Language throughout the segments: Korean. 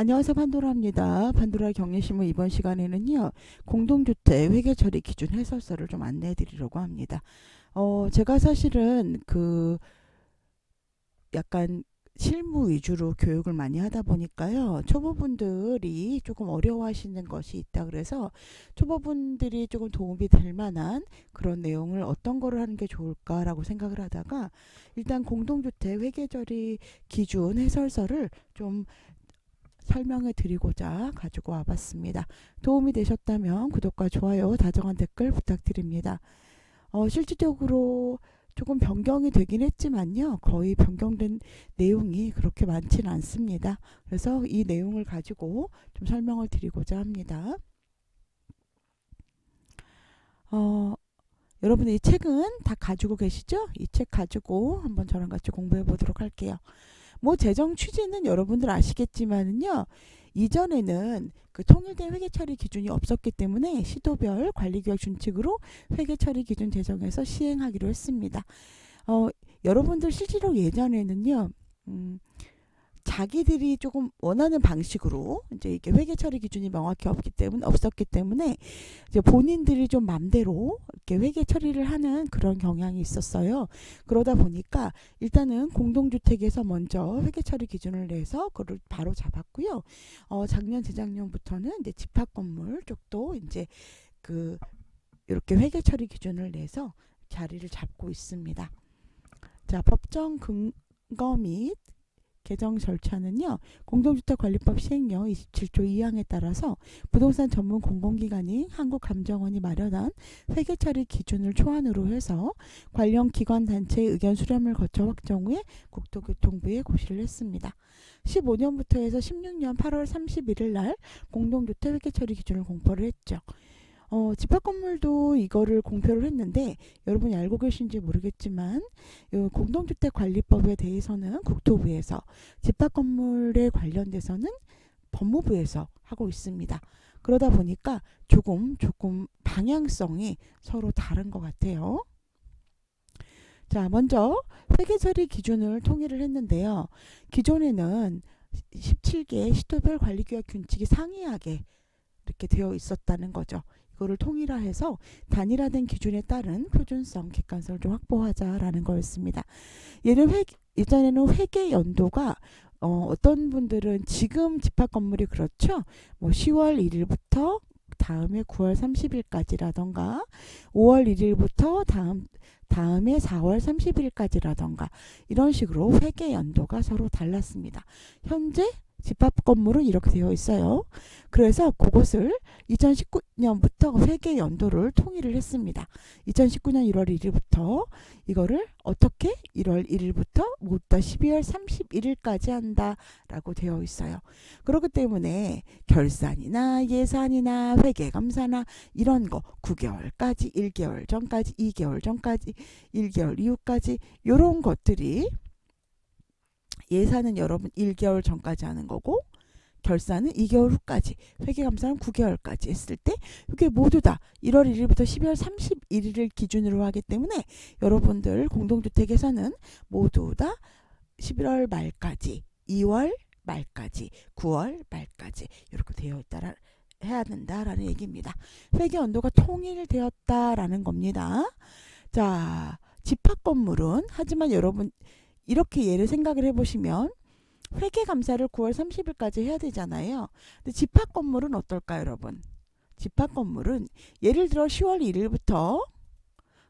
안녕하세요 판도라입니다. 판도라 경례신문 이번 시간에는요 공동주택 회계 처리 기준 해설서를 좀 안내해 드리려고 합니다. 어 제가 사실은 그 약간 실무 위주로 교육을 많이 하다 보니까요 초보분들이 조금 어려워하시는 것이 있다 그래서 초보분들이 조금 도움이 될 만한 그런 내용을 어떤 거를 하는 게 좋을까라고 생각을 하다가 일단 공동주택 회계 처리 기준 해설서를 좀 설명해 드리고자 가지고 와봤습니다. 도움이 되셨다면 구독과 좋아요, 다정한 댓글 부탁드립니다. 어, 실질적으로 조금 변경이 되긴 했지만요. 거의 변경된 내용이 그렇게 많지는 않습니다. 그래서 이 내용을 가지고 좀 설명을 드리고자 합니다. 어, 여러분 이 책은 다 가지고 계시죠? 이 책 가지고 한번 저랑 같이 공부해 보도록 할게요. 뭐 재정 취지는 여러분들 아시겠지만은요. 이전에는 그 통일된 회계 처리 기준이 없었기 때문에 시도별 관리규약 준칙으로 회계 처리 기준 제정해서 시행하기로 했습니다. 어, 여러분들 실제로 예전에는요. 음, 자기들이 조금 원하는 방식으로 이제 이게 회계 처리 기준이 명확히 없기 때문에 없었기 때문에 이제 본인들이 좀 맘대로 이렇게 회계 처리를 하는 그런 경향이 있었어요. 그러다 보니까 일단은 공동주택에서 먼저 회계 처리 기준을 내서 그걸 바로 잡았고요. 어, 작년 재작년부터는 이제 집합 건물 쪽도 이제 그 이렇게 회계 처리 기준을 내서 자리를 잡고 있습니다. 자, 법정 근거 및 개정 절차는요. 공동주택관리법 시행령 27조 2항에 따라서 부동산 전문 공공기관인 한국감정원이 마련한 회계처리 기준을 초안으로 해서 관련 기관 단체의 의견 수렴을 거쳐 확정 후에 국토교통부에 고시를 했습니다. 15년부터 해서 16년 8월 31일 날 공동주택 회계 처리 기준을 공포를 했죠. 어, 집합 건물도 이거를 공표를 했는데 여러분이 알고 계신지 모르겠지만 요 공동주택 관리법에 대해서는 국토부에서 집합 건물에 관련돼서는 법무부에서 하고 있습니다. 그러다 보니까 조금 조금 방향성이 서로 다른 것 같아요. 자, 먼저 회계처리 기준을 통일을 했는데요. 기존에는 17개 시도별 관리규약 균칙이 상이하게 이렇게 되어 있었다는 거죠. 이거를 통일화해서 단일화된 기준에 따른 표준성, 객관성을 좀 확보하자라는 거였습니다. 얘는 회, 예전에는 회계 연도가 어, 어떤 분들은 지금 집합 건물이 그렇죠. 뭐 10월 1일부터 다음에 9월 30일까지라던가 5월 1일부터 다음 다음에 4월 30일까지라던가 이런 식으로 회계 연도가 서로 달랐습니다. 현재 집합 건물은 이렇게 되어 있어요. 그래서 그것을 2019년부터 회계 연도를 통일을 했습니다. 2019년 1월 1일부터 이거를 어떻게 1월 1일부터 모두 다 12월 31일까지 한다라고 되어 있어요. 그렇기 때문에 결산이나 예산이나 회계 감사나 이런 거 9개월까지 1개월 전까지 2개월 전까지 1개월 이후까지 이런 것들이 예산은 여러분 1개월 전까지 하는 거고 결산은 2개월 후까지 회계감사는 9개월까지 했을 때 이게 모두 다 1월 1일부터 12월 31일을 기준으로 하기 때문에 여러분들 공동주택에서는 모두 다 11월 말까지 2월 말까지 9월 말까지 이렇게 되어 있다라 해야 된다라는 얘기입니다. 회계 연도가 통일되었다라는 겁니다. 자, 집합 건물은 하지만 여러분 이렇게 예를 생각을 해보시면 회계 감사를 9월 30일까지 해야 되잖아요. 근데 집합 건물은 어떨까요, 여러분? 집합 건물은 예를 들어 10월 1일부터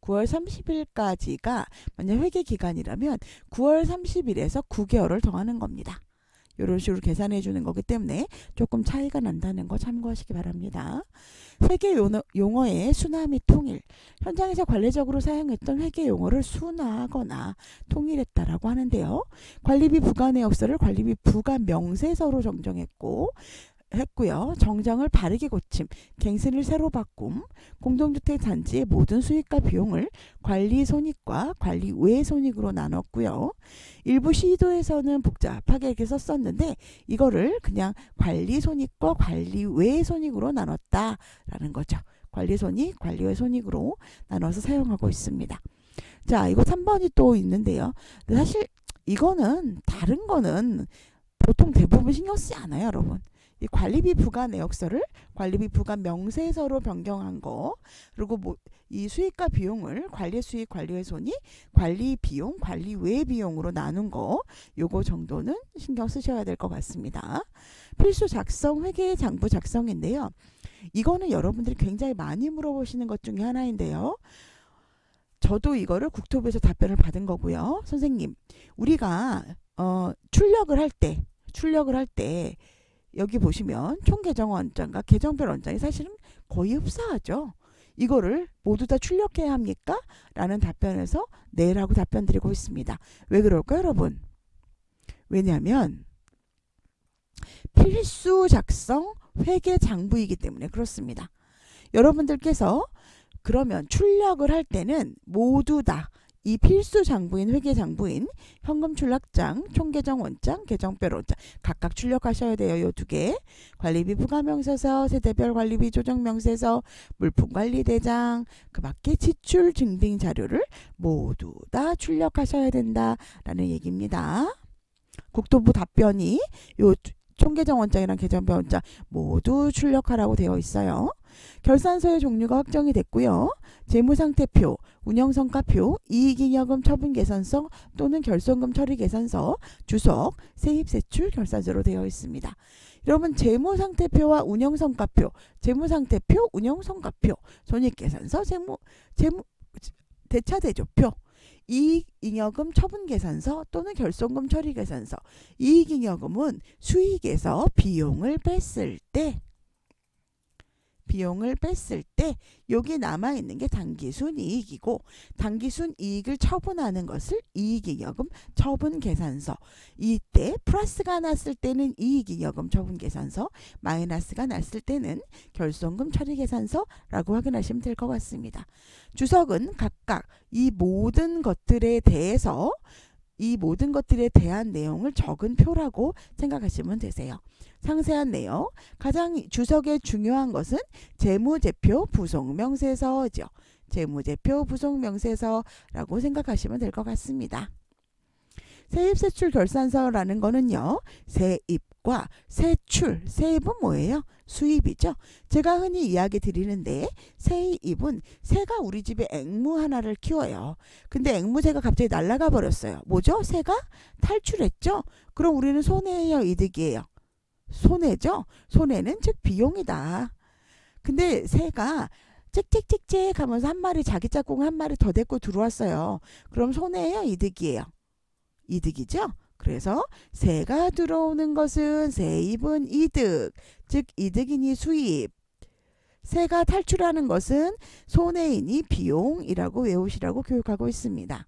9월 30일까지가 만약 회계 기간이라면 9월 30일에서 9개월을 더하는 겁니다. 이런 식으로 계산해 주는 거기 때문에 조금 차이가 난다는 거 참고하시기 바랍니다. 회계 용어, 용어의 순화 및 통일. 현장에서 관례적으로 사용했던 회계 용어를 순화하거나 통일했다라고 하는데요. 관리비 부과 내역서를 관리비 부과 명세서로 정정했고 했고요. 정정을 바르게 고침, 갱신을 새로 바꿈, 공동주택 단지의 모든 수익과 비용을 관리 손익과 관리 외 손익으로 나눴고요. 일부 시도에서는 복잡하게 이렇게 썼었는데 이거를 그냥 관리 손익과 관리 외 손익으로 나눴다라는 거죠. 관리 손익, 관리 외 손익으로 나눠서 사용하고 있습니다. 자, 이거 3번이 또 있는데요. 사실 이거는 다른 거는 보통 대부분 신경 쓰지 않아요, 여러분. 이 관리비 부과 내역서를 관리비 부과 명세서로 변경한 거 그리고 뭐 이 수익과 비용을 관리 수익 관리의 손이 관리 비용 관리 외 비용으로 나눈 거 요거 정도는 신경 쓰셔야 될 것 같습니다. 필수 작성 회계 장부 작성인데요. 이거는 여러분들이 굉장히 많이 물어보시는 것 중에 하나인데요. 저도 이거를 국토부에서 답변을 받은 거고요. 선생님, 우리가 어, 출력을 할 때, 출력을 할때 여기 보시면 총계정 원장과 계정별 원장이 사실은 거의 흡사하죠. 이거를 모두 다 출력해야 합니까? 라는 답변에서 네라고 답변 드리고 있습니다. 왜 그럴까요, 여러분? 왜냐하면 필수 작성 회계 장부이기 때문에 그렇습니다. 여러분들께서 그러면 출력을 할 때는 모두 다 이 필수 장부인 회계 장부인 현금 출납장, 총계정 원장, 계정별 원장 각각 출력하셔야 돼요. 요 두 개. 관리비 부가명세서, 세대별 관리비 조정명세서, 물품관리대장, 그 밖에 지출 증빙 자료를 모두 다 출력하셔야 된다라는 얘기입니다. 국토부 답변이 요 총계정 원장이랑 계정별 원장 모두 출력하라고 되어 있어요. 결산서의 종류가 확정이 됐고요. 재무상태표, 운영성과표, 이익잉여금 처분계산서 또는 결손금 처리계산서, 주석, 세입세출 결산서로 되어 있습니다. 여러분 재무상태표와 운영성과표, 재무상태표, 운영성과표, 손익계산서, 재무 재무 대차대조표, 이익잉여금 처분계산서 또는 결손금 처리계산서. 이익잉여금은 수익에서 비용을 뺐을 때 비용을 뺐을 때 여기 남아 있는 게 당기순 이익이고 당기순 이익을 처분하는 것을 이익잉여금 처분 계산서. 이때 플러스가 났을 때는 이익잉여금 처분 계산서, 마이너스가 났을 때는 결손금 처리 계산서라고 확인하시면 될 것 같습니다. 주석은 각각 이 모든 것들에 대해서 이 모든 것들에 대한 내용을 적은 표라고 생각하시면 되세요. 상세한 내용, 가장 주석에 중요한 것은 재무제표 부속명세서죠. 재무제표 부속명세서라고 생각하시면 될 것 같습니다. 세입세출 결산서라는 거는요. 세입과 세출, 세입은 뭐예요? 수입이죠. 제가 흔히 이야기 드리는데 세입은 새가 우리 집에 앵무 하나를 키워요. 근데 앵무새가 갑자기 날아가 버렸어요. 뭐죠? 새가 탈출했죠? 그럼 우리는 손해예요, 이득이에요? 손해죠? 손해는 즉 비용이다. 근데 새가 찍찍찍찍 하면서 한 마리 자기 짝꿍 한 마리 더 데리고 들어왔어요. 그럼 손해예요, 이득이에요? 이득이죠? 그래서 새가 들어오는 것은 세입은 이득, 즉 이득이니 수입. 새가 탈출하는 것은 손해이니 비용이라고 외우시라고 교육하고 있습니다.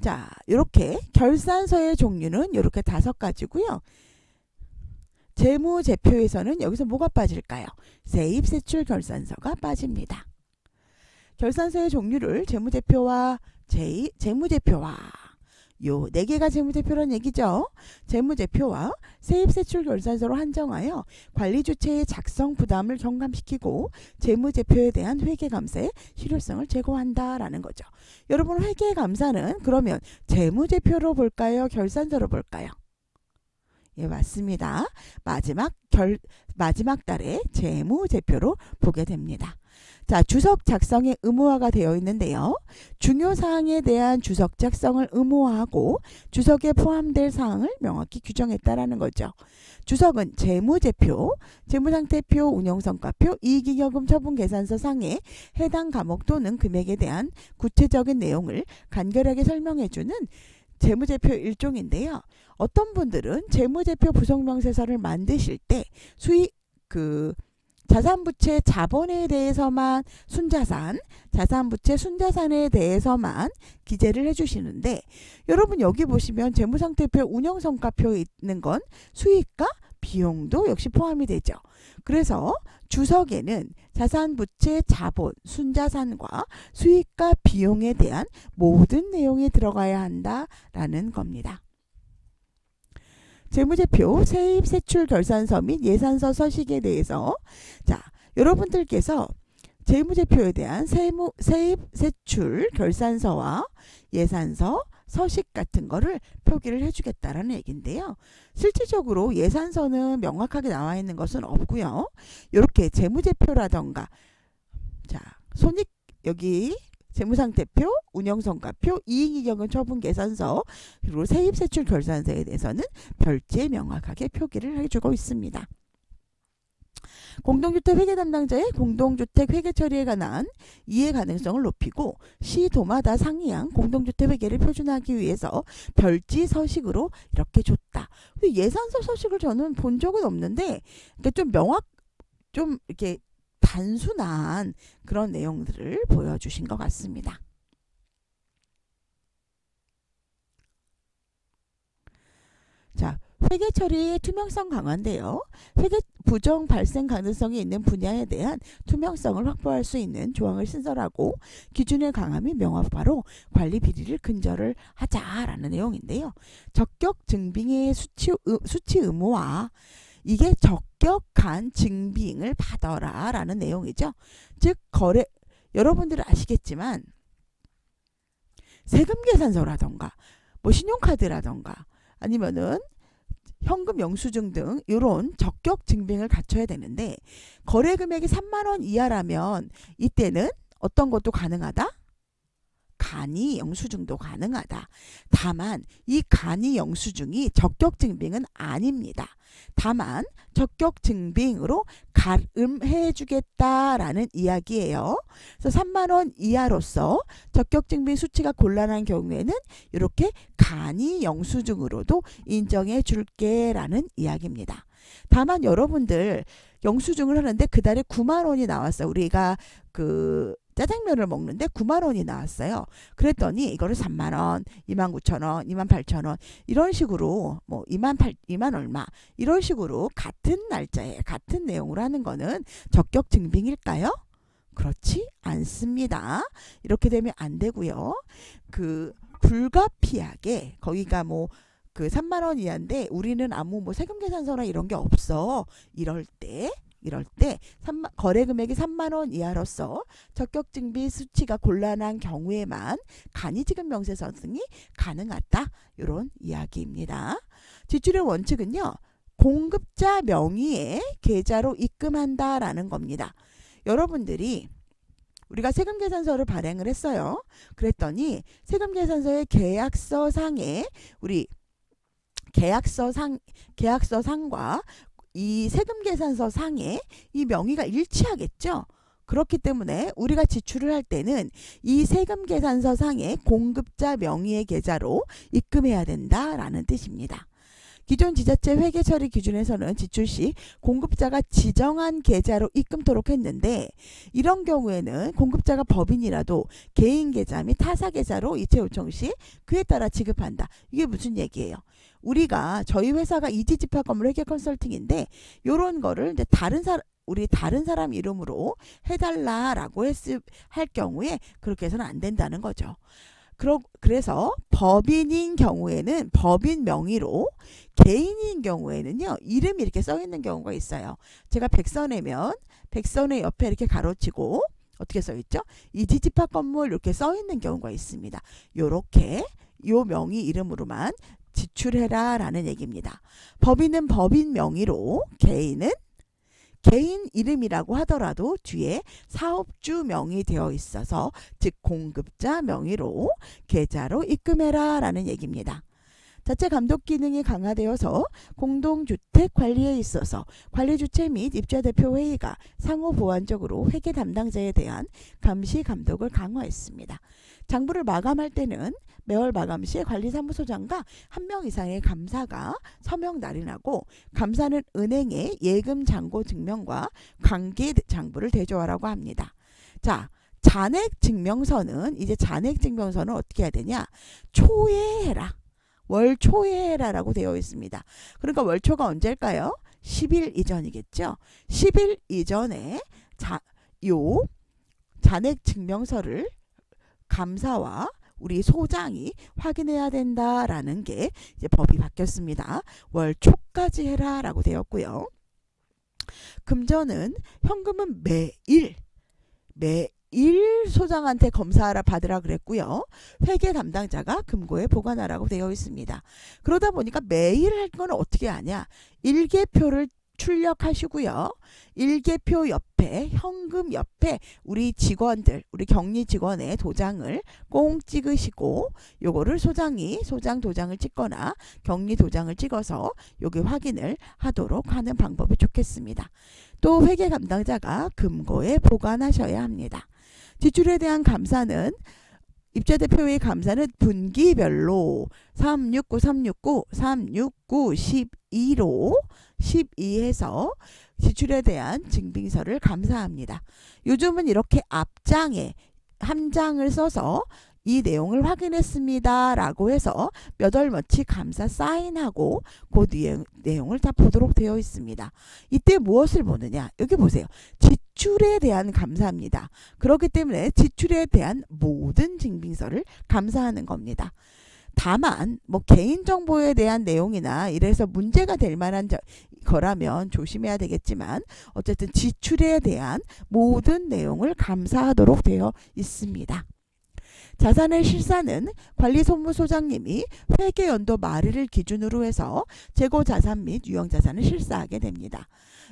자, 이렇게 결산서의 종류는 이렇게 다섯 가지고요. 재무제표에서는 여기서 뭐가 빠질까요? 세입 세출 결산서가 빠집니다. 결산서의 종류를 재무제표와 제, 재무제표와 요 네 개가 재무제표란 얘기죠. 재무제표와 세입세출 결산서로 한정하여 관리 주체의 작성 부담을 경감시키고 재무제표에 대한 회계 감사의 실효성을 제고한다라는 거죠. 여러분 회계 감사는 그러면 재무제표로 볼까요? 결산서로 볼까요? 예, 맞습니다. 마지막 결 마지막 달의 재무제표로 보게 됩니다. 자, 주석 작성의 의무화가 되어 있는데요. 중요 사항에 대한 주석 작성을 의무화하고 주석에 포함될 사항을 명확히 규정했다라는 거죠. 주석은 재무제표, 재무상태표, 운영성과표, 이익잉여금 처분 계산서 상에 해당 과목 또는 금액에 대한 구체적인 내용을 간결하게 설명해주는 재무제표 일종인데요. 어떤 분들은 재무제표 부속명세서를 만드실 때 수익 그 자산부채 자본에 대해서만 순자산, 자산부채 순자산에 대해서만 기재를 해주시는데 여러분 여기 보시면 재무상태표 운영성과표 있는 건 수익과 비용도 역시 포함이 되죠. 그래서 주석에는 자산 부채 자본, 순자산과 수익과 비용에 대한 모든 내용이 들어가야 한다라는 겁니다. 재무제표, 세입, 세출 결산서 및 예산서 서식에 대해서 자 여러분들께서 재무제표에 대한 세무, 세입, 세출 결산서와 예산서, 서식 같은 거를 표기를 해주겠다라는 얘기인데요. 실질적으로 예산서는 명확하게 나와 있는 것은 없고요. 이렇게 재무제표라던가 자 손익 여기 재무상태표, 운영성과표, 이익이경은 처분 계산서 그리고 세입세출 결산서에 대해서는 별지에 명확하게 표기를 해주고 있습니다. 공동주택 회계 담당자의 공동주택 회계 처리에 관한 이해 가능성을 높이고 시 도마다 상이한 공동주택 회계를 표준하기 위해서 별지 서식으로 이렇게 줬다. 근데 예산서 서식을 저는 본 적은 없는데 이렇게 좀 명확 좀 이렇게 단순한 그런 내용들을 보여주신 것 같습니다. 자, 회계 처리의 투명성 강화인데요. 회계 부정 발생 가능성이 있는 분야에 대한 투명성을 확보할 수 있는 조항을 신설하고 기준의 강함이 명확화로 관리 비리를 근절을 하자라는 내용인데요. 적격 증빙의 수치, 의, 수치 의무화 이게 적격한 증빙을 받아라라는 내용이죠. 즉 거래 여러분들은 아시겠지만 세금 계산서라던가 뭐 신용카드라던가 아니면은 현금 영수증 등 이런 적격 증빙을 갖춰야 되는데 거래 금액이 3만 원 이하라면 이때는 어떤 것도 가능하다? 간이 영수증도 가능하다. 다만 이 간이 영수증이 적격 증빙은 아닙니다. 다만 적격 증빙으로 가름해 주겠다라는 이야기예요. 그래서 3만 원 이하로서 적격 증빙 수치가 곤란한 경우에는 이렇게 간이 영수증으로도 인정해 줄게라는 이야기입니다. 다만 여러분들 영수증을 하는데 그 달에 9만 원이 나왔어요. 우리가 그 짜장면을 먹는데 9만 원이 나왔어요. 그랬더니 이거를 3만 원, 2만 9천 원, 2만 8천 원 이런 식으로 뭐 2만 8, 2만 얼마 이런 식으로 같은 날짜에 같은 내용으로 하는 거는 적격 증빙일까요? 그렇지 않습니다. 이렇게 되면 안 되고요. 그 불가피하게 거기가 뭐 그 3만 원 이하인데 우리는 아무 뭐 세금 계산서나 이런 게 없어. 이럴 때 이럴 때 3만, 거래 금액이 3만 원 이하로서 적격 증비 수치가 곤란한 경우에만 간이 지급 명세 선승이 가능하다. 이런 이야기입니다. 지출의 원칙은요. 공급자 명의의 계좌로 입금한다라는 겁니다. 여러분들이 우리가 세금 계산서를 발행을 했어요. 그랬더니 세금 계산서의 계약서 상에 우리 계약서 상 계약서 상과 이 세금 계산서 상에 이 명의가 일치하겠죠. 그렇기 때문에 우리가 지출을 할 때는 이 세금 계산서 상에 공급자 명의의 계좌로 입금해야 된다라는 뜻입니다. 기존 지자체 회계 처리 기준에서는 지출 시 공급자가 지정한 계좌로 입금토록 했는데 이런 경우에는 공급자가 법인이라도 개인 계좌 및 타사 계좌로 이체 요청 시 그에 따라 지급한다. 이게 무슨 얘기예요? 우리가 저희 회사가 이지 집합 건물 회계 컨설팅인데 요런 거를 이제 다른 사람 우리 다른 사람 이름으로 해달라라고 했을 할 경우에 그렇게 해서는 안 된다는 거죠. 그러, 그래서 법인인 경우에는 법인 명의로 개인인 경우에는요 이름이 이렇게 써 있는 경우가 있어요. 제가 백선이면 백선의 옆에 이렇게 가로치고 어떻게 써 있죠? 이지집합 건물 이렇게 써 있는 경우가 있습니다. 요렇게 요 명의 이름으로만 지출해라 라는 얘기입니다. 법인은 법인 명의로 개인은 개인 이름이라고 하더라도 뒤에 사업주 명의 되어 있어서 즉 공급자 명의로 계좌로 입금해라 라는 얘기입니다. 자체 감독 기능이 강화되어서 공동주택 관리에 있어서 관리 주체 및 입주 대표 회의가 상호 보완적으로 회계 담당자에 대한 감시 감독을 강화했습니다. 장부를 마감할 때는 매월 마감 시 관리사무소장과 한 명 이상의 감사가 서명 날인하고 감사는 은행의 예금 잔고 증명과 관계 장부를 대조하라고 합니다. 자, 잔액 증명서는 이제 잔액 증명서는 어떻게 해야 되냐? 초에 해라. 월 초에 해라라고 되어 있습니다. 그러니까 월초가 언제일까요? 10일 이전이겠죠. 10일 이전에 자, 요 잔액 증명서를 감사와 우리 소장이 확인해야 된다라는 게 이제 법이 바뀌었습니다. 월 초까지 해라라고 되었고요. 금전은 현금은 매일 매 일 소장한테 검사하라 받으라 그랬고요. 회계 담당자가 금고에 보관하라고 되어 있습니다. 그러다 보니까 매일 할 건 어떻게 하냐? 일개표를 출력하시고요. 일개표 옆에 현금 옆에 우리 직원들, 우리 격리 직원의 도장을 꼭 찍으시고 요거를 소장이 소장 도장을 찍거나 격리 도장을 찍어서 여기 확인을 하도록 하는 방법이 좋겠습니다. 또 회계 담당자가 금고에 보관하셔야 합니다. 지출에 대한 감사는 입자 대표의 감사는 분기별로 369, 369, 369, 12로 12해서 지출에 대한 증빙서를 감사합니다. 요즘은 이렇게 앞장에 한 장을 써서 이 내용을 확인했습니다. 라고 해서 몇 월며칠 감사 사인하고 그 뒤에 내용을 다 보도록 되어 있습니다. 이때 무엇을 보느냐? 여기 보세요. 지출에 대한 감사입니다. 그렇기 때문에 지출에 대한 모든 증빙서를 감사하는 겁니다. 다만 뭐 개인 정보에 대한 내용이나 이래서 문제가 될 만한 저- 거라면 조심해야 되겠지만 어쨌든 지출에 대한 모든 내용을 감사하도록 되어 있습니다. 자산의 실사는 관리소무소장님이 회계연도 말일을 기준으로 해서 재고 자산 및 유형 자산을 실사하게 됩니다.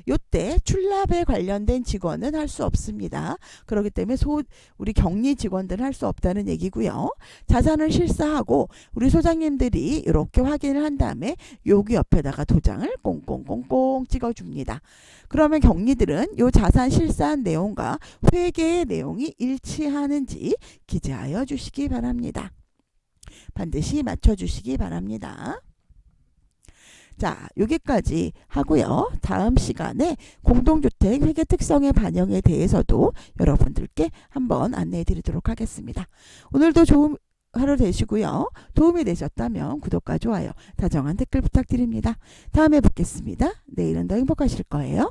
요때 출납에 관련된 직원은 할 수 없습니다. 그렇기 때문에 소 우리 격리 직원들은 할 수 없다는 얘기고요. 자산을 실사하고 우리 소장님들이 이렇게 확인을 한 다음에 여기 옆에다가 도장을 꽁꽁꽁꽁 찍어줍니다. 그러면 격리들은 요 자산 실사한 내용과 회계의 내용이 일치하는지 기재하여 주시기 바랍니다. 반드시 맞춰주시기 바랍니다. 자, 여기까지 하고요. 다음 시간에 공동주택 회계 특성의 반영에 대해서도 여러분들께 한번 안내해 드리도록 하겠습니다. 오늘도 좋은 하루 되시고요. 도움이 되셨다면 구독과 좋아요, 다정한 댓글 부탁드립니다. 다음에 뵙겠습니다. 내일은 더 행복하실 거예요.